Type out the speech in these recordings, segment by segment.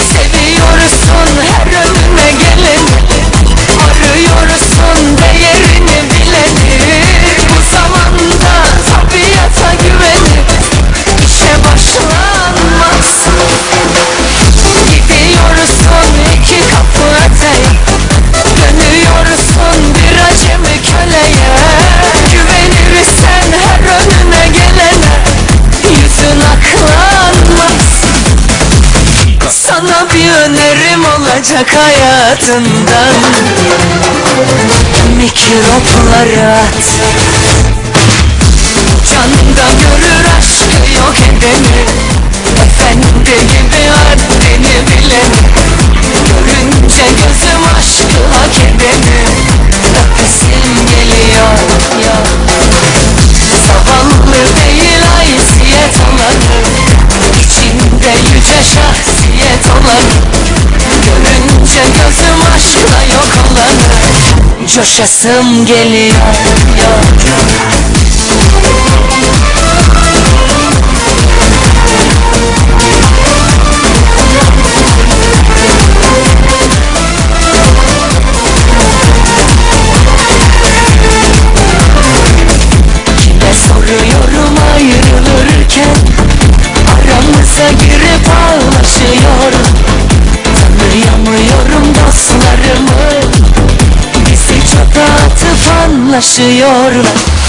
Seviyorsun. Her ömür çıkacak hayatından. Mikroplara at. Canında görür aşkı yok edeni. Efendi gibi haddini. coşasım geliyor. taşıyorlar.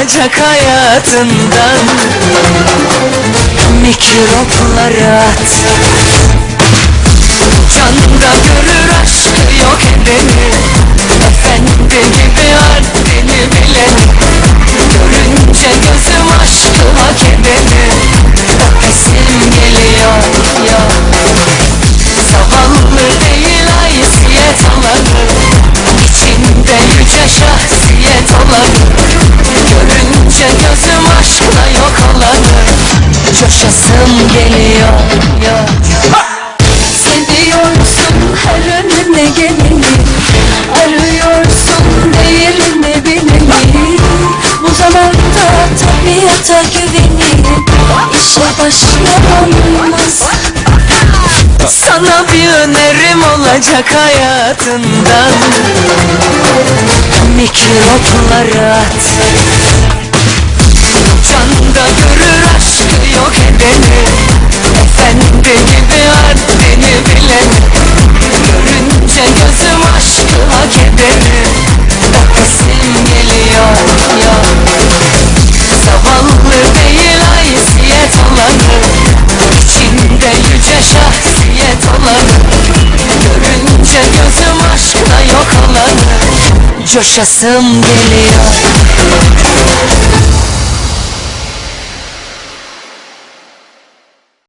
Çıkacak hayatından. Mikropları at. Canında görür aşkı yok edin hayata güvenirim. İşe başlamaz Sana bir önerim olacak hayatından. Mikroplara at. Canda görür aşkı yok edeni. Efendi gibi artık coşasım geliyor.